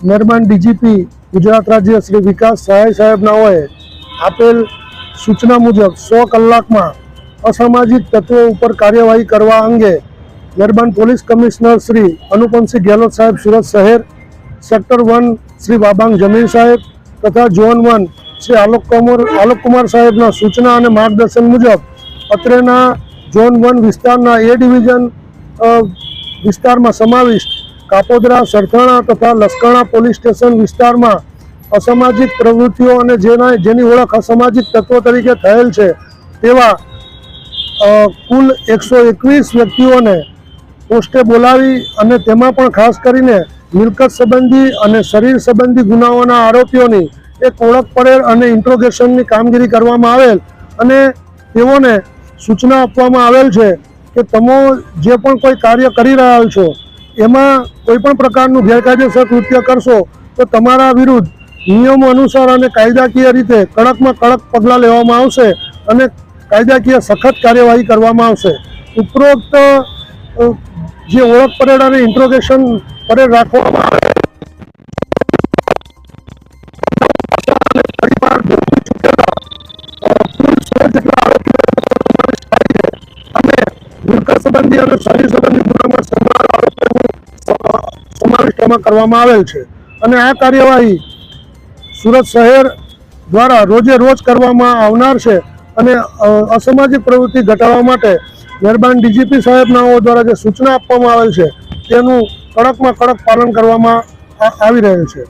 મહેરબાન ડીજીપી ગુજરાત રાજ્ય શ્રી વિકાસ સહાય સાહેબનાઓએ આપેલ સૂચના મુજબ સો કલાકમાં અસામાજિક તત્વો ઉપર કાર્યવાહી કરવા અંગે મહેરબાન પોલીસ કમિશનર શ્રી અનુપમસિંહ ગેહલોત સાહેબ સુરત શહેર, સેક્ટર વન શ્રી બાબાંગ જમીન સાહેબ તથા ઝોન વન શ્રી આલોક કુમાર આલોક કુમાર સાહેબના સૂચના અને માર્ગદર્શન મુજબ અત્રેના ઝોન વન વિસ્તારના એ ડિવિઝન વિસ્તારમાં સમાવિષ્ટ કાપોદરા, સરથાણા તથા લસકાણા પોલીસ સ્ટેશન વિસ્તારમાં અસામાજિક પ્રવૃત્તિઓ અને જેના જેની ઓળખ અસામાજિક તત્વો તરીકે થયેલ છે, તેવા કુલ એકસો એકવીસ વ્યક્તિઓને પોસ્ટે બોલાવી અને તેમાં પણ ખાસ કરીને મિલકત સંબંધી અને શરીર સંબંધી ગુનાઓના આરોપીઓની એક ઓળખ પડેલ અને ઇન્ટ્રોગેશનની કામગીરી કરવામાં આવેલ અને તેઓને સૂચના આપવામાં આવેલ છે કે તમે જે પણ કોઈ કાર્ય કરી રહ્યા છો એમાં કોઈ પણ પ્રકારનું ગેરકાયદેસર કૃત્ય કરશો તો તમારા વિરુદ્ધ નિયમો અનુસાર અને કાયદાકીય રીતે કડકમાં કડક પગલાં લેવામાં આવશે અને કાયદાકીય સખત કાર્યવાહી કરવામાં આવશે. ઉપરોક્ત જે ઓળખ પરેડ અને ઇન્ટ્રોગેશન પરેડ રાખવામાં આવે સંબંધી અને શરીર સંબંધી એમાં કરવામાં આવેલ છે. અને આ કાર્યવાહી સુરત શહેર દ્વારા રોજે રોજ કરવામાં આવનાર છે અને અસામાજિક પ્રવૃત્તિ ઘટાડવા માટે મહેરબાન ડીજીપી સાહેબનાઓ દ્વારા જે સૂચના આપવામાં આવેલ છે, તેનું કડકમાં કડક પાલન કરવામાં આવી રહેલ છે.